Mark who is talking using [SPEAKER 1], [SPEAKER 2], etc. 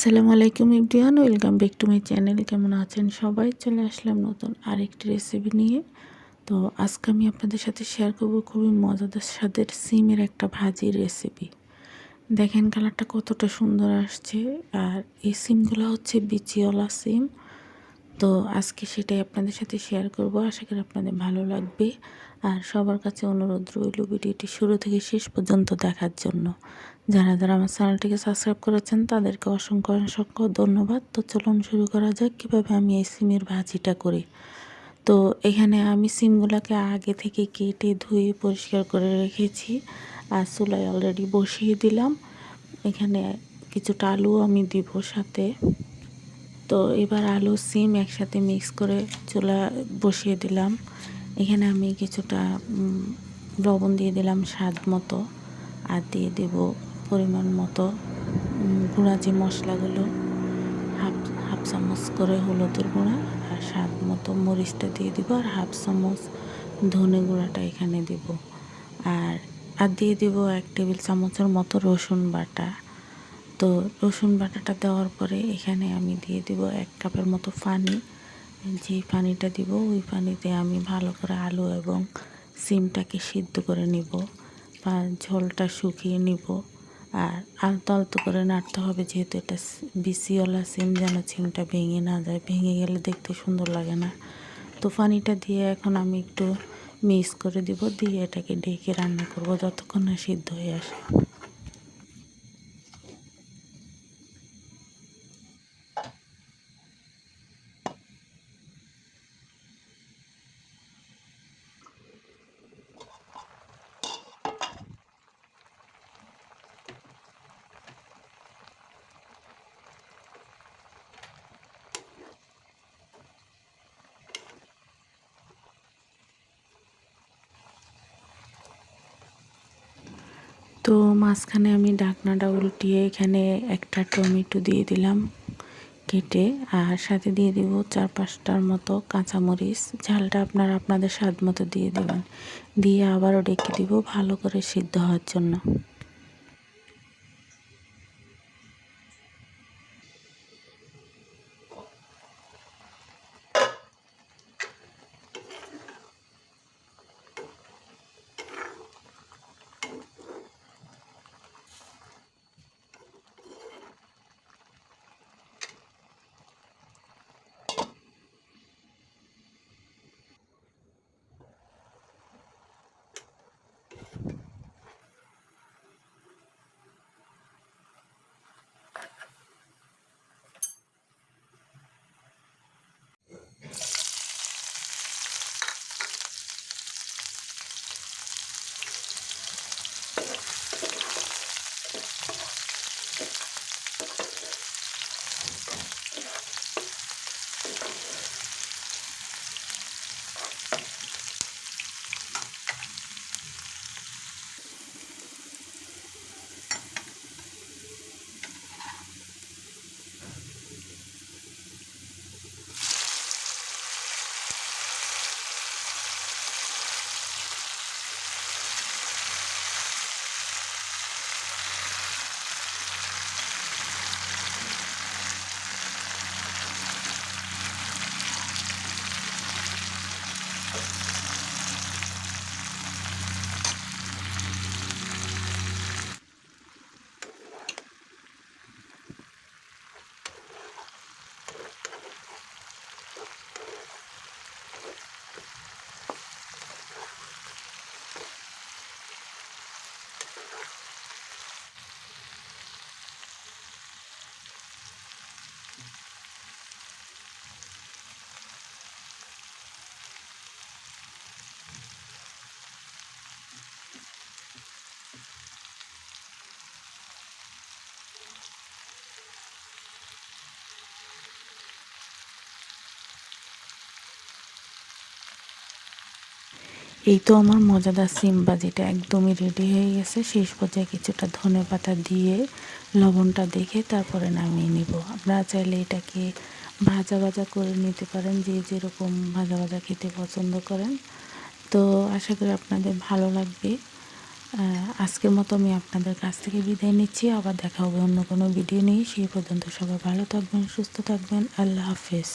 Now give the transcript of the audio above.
[SPEAKER 1] আসসালামু আলাইকুম ইবরিয়ান, welcome back to my channel. কেমন আছেন সবাই? চলে আসলাম নতুন আরেকটি রেসিপি নিয়ে। তো আজকে আমি আপনাদের সাথে শেয়ার করব খুবই মজাদার স্বাদের সিমের একটা ভাজির রেসিপি দেখেন কালারটা কতটা সুন্দর আসছে। আর এই সিমগুলো হচ্ছে বিচিওয়ালা সিম। তো আজকে সেটাই আপনাদের সাথে শেয়ার করব। আশা করি আপনাদের ভালো লাগবে। আর সবার কাছে অনুরোধ রইল ভিডিওটি শুরু থেকে শেষ পর্যন্ত দেখার জন্য। যারা যারা আমার চ্যানেলটিকে সাবস্ক্রাইব করেছেন, তাদেরকে অসংখ্য অসংখ্য ধন্যবাদ। তো চলুন শুরু করা যাক, কীভাবে আমি এই সিমের ভাজিটা করি। তো এখানে আমি সিমগুলোকে আগে থেকে কেটে ধুয়ে পরিষ্কার করে রেখেছি। আর চুলায় অলরেডি বসিয়ে দিলাম। এখানে কিছুটা আলু আমি দিব সাথে। তো এবার আলু, সিম একসাথে মিক্স করে চুলা বসিয়ে দিলাম। এখানে আমি কিছুটা লবণ দিয়ে দিলাম স্বাদ মতো আর দিয়ে দেব পরিমাণ মতো গুঁড়া যে মশলাগুলো, হাফ হাফ চামচ করে হলুদের গুঁড়া আর স্বাদ মতো মরিচটা দিয়ে দিব আর হাফ চামচ ধনে গুঁড়াটা এখানে দেব। আর আর দিয়ে দেব এক টেবিল চামচের মতো রসুন বাটা। তো রসুন বাটাটা দেওয়ার পরে এখানে আমি দিয়ে দিব এক কাপের মতো পানি। যে পানিটা দিব, ওই পানিতে আমি ভালো করে আলু এবং সিমটাকে সিদ্ধ করে নিব বা ঝোলটা শুকিয়ে নিব। আর আলতো আলতো করে নাড়তে হবে যেহেতু এটা বিসিওয়ালা সিম যেন সিমটা ভেঙে না যায়, ভেঙে গেলে দেখতে সুন্দর লাগে না। তো পানিটা দিয়ে এখন আমি একটু মিক্স করে দিব, দিয়ে এটাকে ঢেকে রান্না করব যতক্ষণ না সিদ্ধ হয়ে আসে। তো মাঝখানে আমি ডাকনাটা উল্টিয়ে এখানে একটা টমেটো দিয়ে দিলাম কেটে, আর সাথে দিয়ে দিব চার পাঁচটার মতো কাঁচামরিচ। ঝালটা আপনারা আপনাদের স্বাদ মতো দিয়ে দেবেন। দিয়ে আবারও ডেকে দিব ভালো করে সিদ্ধ হওয়ার জন্য। এই তো আমার মজাদার সিম বাজিটা একদমই রেডি হয়ে গেছে। শেষ পর্যায়ে কিছুটা ধনে পাতা দিয়ে লবণটা দেখে তারপরে নামিয়ে নিব। আপনারা চাইলে এটাকে ভাজা ভাজা করে নিতে পারেন, যে যেরকম ভাজা ভাজা খেতে পছন্দ করেন। তো আশা করি আপনাদের ভালো লাগবে। আজকের মতো আমি আপনাদের কাছ থেকে বিদায় নিচ্ছি। আবার দেখা হবে অন্য কোনো ভিডিও নিয়ে। সেই পর্যন্ত সবাই ভালো থাকবেন, সুস্থ থাকবেন। আল্লাহ হাফেজ।